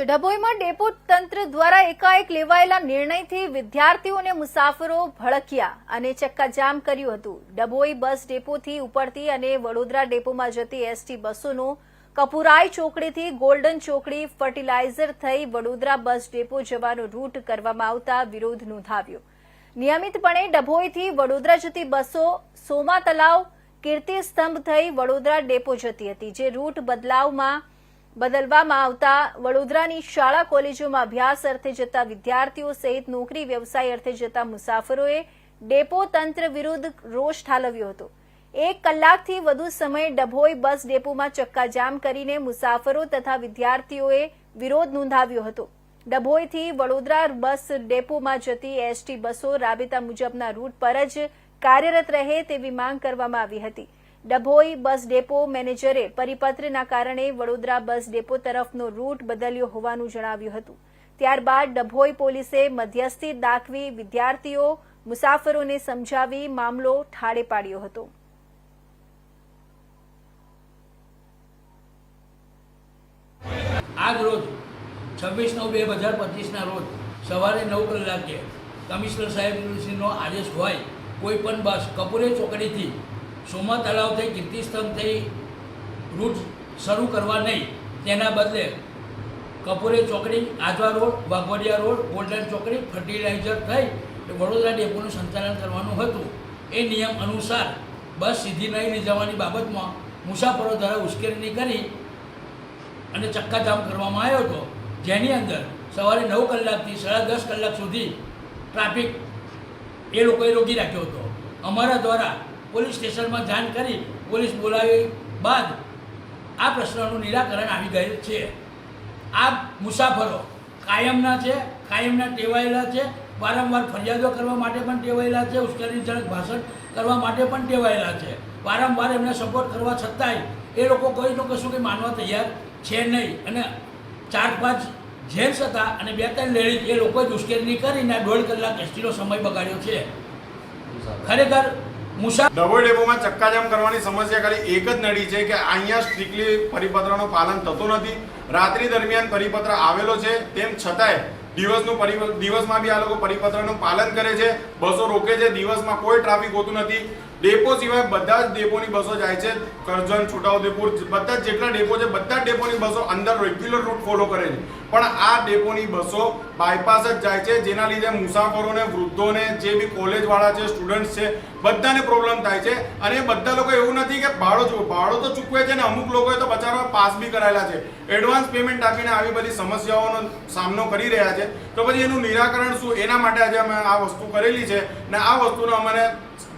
તો ડભોઈમાં ડેપો તંત્ર દ્વારા એકાએક લેવાયેલા નિર્ણયથી વિદ્યાર્થીઓને મુસાફરો ભડક્યા અને ચક્કાજામ કર્યું હતું. ડભોઈ બસ ડેપોથી ઉપડતી અને વડોદરા ડેપોમાં જતી એસટી બસોનો કપુરાઈ ચોકડીથી ગોલ્ડન ચોકડી ફર્ટિલાઇઝર થઈ વડોદરા બસ ડેપો જવાનો રૂટ કરવામાં આવતા વિરોધ નોંધાવ્યો. નિયમિતપણે ડભોઈથી વડોદરા જતી બસો સોમા તલાવ કીર્તિ સ્તંભ થઈ વડોદરા ડેપો જતી હતી, જે રૂટ બદલાવમાં બદલવામાં આવતા વડોદરાની શાળા કોલેજોમાં અભ્યાસ અર્થે જતા વિદ્યાર્થીઓ સહિત નોકરી વ્યવસાય અર્થે જતા મુસાફરોએ ડેપો તંત્ર વિરુદ્ધ રોષ ઠાલવ્યો હતો. એક કલાકથી વધુ સમય ડભોઈ બસ ડેપોમાં ચક્કાજામ કરીને મુસાફરો તથા વિદ્યાર્થીઓએ વિરોધ નોંધાવ્યો હતો. ડભોઈથી વડોદરા બસ ડેપોમાં જતી એસટી બસો રાબેતા મુજબના રૂટ પર જ કાર્યરત રહે તેવી માંગ કરવામાં આવી હતી. ડભોઈ બસ ડેપો મેનેજરે પરિપત્રના કારણે વડોદરા બસ ડેપો તરફનો રૂટ બદલ્યો હોવાનું જણાવ્યું હતું. ત્યારબાદ ડભોઈ પોલીસે મધ્યસ્થી દાખવી વિદ્યાર્થીઓ મુસાફરોને સમજાવી મામલો ઠાળે પાડ્યો હતો. આજ રોજ છવ્વીસ નવ બે હજાર પચીસના રોજ સવારે નવ કલાકે કમિશનર સાહેબશ્રીનો આદેશ હોય કોઈ પણ બસ કપૂરે ચોકડીથી સોમા તળાવ થઈ, કીર્તિસ્તંભ થઈ, રૂટ શરૂ કરવા નહીં, તેના બદલે કપૂરે ચોકડી Ajwa road, Waghodia road, golden ચોકડી, ફર્ટિલાઇઝર થઈ વડોદરા ડેપોનું સંચાલન કરવાનું હતું. એ નિયમ અનુસાર બસ સીધી નહીં લઈ જવાની બાબતમાં મુસાફરો દ્વારા ઉશ્કેરણી કરી અને ચક્કાજામ કરવામાં આવ્યો હતો. જેની અંદર સવારે નવ કલાકથી સાડા દસ કલાક સુધી ટ્રાફિક એ લોકોએ રોકી રાખ્યો હતો. અમારા દ્વારા પોલીસ સ્ટેશનમાં જાણ કરી પોલીસ બોલાવી બાદ આ પ્રશ્નનું નિરાકરણ આવી ગયેલ છે. આ મુસાફરો કાયમના છે કાયમના ટેવાયેલા છે વારંવાર ફરિયાદો કરવા માટે પણ ટેવાયેલા છે ઉશ્કેરણીજનક ભાષણ કરવા માટે પણ ટેવાયેલા છે. વારંવાર એમને સપોર્ટ કરવા છતાંય એ લોકો કોઈનું કશું કંઈ માનવા તૈયાર છે નહીં અને ચાર પાંચ જેન્ટ્સ હતા અને બે ત્રણ લેડીઝ એ લોકોએ જ ઉશ્કેરણી કરીને દોઢ કલાક એસટીનો સમય બગાડ્યો છે. ખરેખર મુસા ડભોઈ ડેપોમાં ચક્કાજામ કરવાની સમસ્યા ખાલી એક જ નડી છે કે અહીંયા સ્ટ્રિક્ટલી પરિપત્રનું પાલન થતું નથી. રાત્રિ દરમિયાન પરિપત્ર આવેલો છે, તેમ છતાંય દિવસનું પરિ દિવસમાં બી આ લોકો પરિપત્રનું પાલન કરે છે, બસો રોકે છે, દિવસમાં કોઈ ટ્રાફિક હોતું નથી. ડેપો સિવાય બધા જ ડેપોની બસો જાય છે, કરજણ, છોટાઉદેપુર, બધા જ જેટલા ડેપો છે, બધા જ ડેપોની બસો અંદર રેગ્યુલર રૂટ ફોલો કરે છે. પણ આ ડેપોની બસો બાયપાસ જ જાય છે, જેના લીધે મુસાફરોને, વૃદ્ધોને, જે બી કોલેજવાળા છે સ્ટુડન્ટ્સ છે બધાને પ્રોબ્લેમ થાય છે. અને બધા લોકો એવું નથી કે ભાડો ચૂકવે ભાડો તો ચૂકવે છે ને અમુક લોકોએ તો બચારા પાસ બી કરાયેલા છે. એડવાન્સ પેમેન્ટ આપીને આવી બધી સમસ્યાઓનો સામનો કરી રહ્યા છે. તો પછી એનું નિરાકરણ શું? એના માટે આજે અમે આ વસ્તુ કરેલી છે. ને આ વસ્તુનો અમારે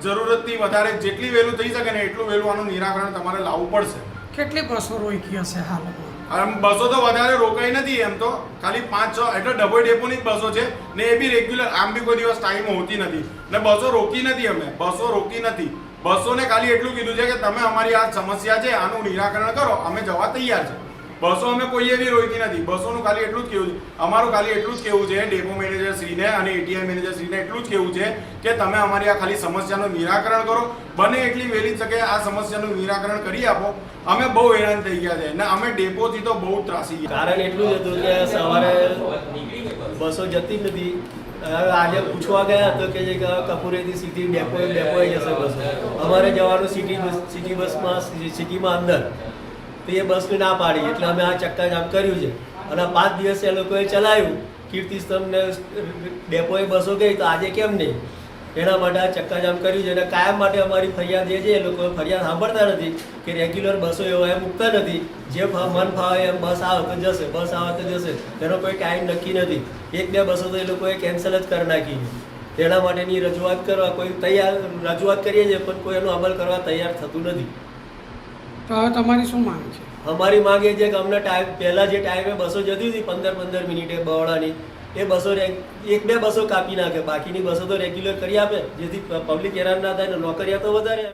જરૂરતથી વધારે જેટલી વહેલું થઈ શકે ને એટલું વહેલું આનું નિરાકરણ તમારે લાવવું પડશે. કેટલી બસો રોકી હશે હાલમાં આમ બસો તો વધારે રોકાઈ નથી એમ તો. ખાલી પાંચ, છ, એટલે ડબલ ડેપોની જ બસો છે. ને એ બી રેગ્યુલર આમ બી કોઈ દિવસ ટાઈમ હોતી નથી. ને બસો રોકી નથી અમે. બસો રોકી નથી. બસોને ખાલી એટલું કીધું છે કે તમે અમારી આ સમસ્યા છે, આનું નિરાકરણ કરો. અમે જવા તૈયાર છે. બસો અમે કોઈએ બી રોકી નથી. બસોનું ખાલી એટલું જ કેવું છે. અમારું ખાલી એટલું જ કેવું છે, ડેપો મેનેજર શ્રીને અને એટીઆઈ મેનેજર શ્રીને એટલું જ કેવું છે કે તમે અમારી આ ખાલી સમસ્યાનું નિરાકરણ કરો. બને એટલી વહેલી તકે આ સમસ્યાનું નિરાકરણ કરી આપો. અમે બહુ હેરાન થઈ ગયા છે ને અમે ડેપોથી તો બહુ ત્રાસી ગયા. કારણ એટલું જ હતું કે સવારે બસો જતી નથી આજે પૂછવા ગયા હતો કે જે કપૂરેથી સીધી ડેપો ડેપોએ જશે બસ. અમારે જવાનું સિટી બસ સિટી બસમાં સિટીમાં અંદર. તો એ બસને ના પાડી. એટલે અમે આ ચક્કાજામ કર્યું છે. અને પાંચ દિવસે એ લોકોએ ચલાવ્યું. કીર્તિસ્તંભને ડેપોએ બસો ગઈ તો આજે કેમ નહીં? એના માટે આ ચક્કાજામ કર્યું છે. અને કાયમ માટે અમારી ફરિયાદ એ છે, એ લોકો ફરિયાદ સાંભળતા નથી કે રેગ્યુલર બસો એવા એમ મૂકતા નથી. જે મન ફાવે એમ બસ આવે તો જશે, બસ આવે તો જશે. એનો કોઈ ટાઈમ નક્કી નથી. એક બે બસો તો એ લોકોએ કેન્સલ જ કરી નાખી તેના માટેની રજૂઆત કરવા કોઈ તૈયાર, રજૂઆત કરીએ છીએ, પણ કોઈ એનો અમલ કરવા તૈયાર થતું નથી. તો હવે તમારી શું માંગ છે? અમારી માંગ એ છે કે અમને ટાઈમ, પહેલાં જે ટાઈમે બસો જતી હતી, પંદર પંદર મિનિટે બહોળાની, એ બસો એક બે બસો કાપી નાખે. બાકીની બસો તો રેગ્યુલર કરી આપે, જેથી પબ્લિક હેરાન ના થાય ને નોકરિયા તો વધારે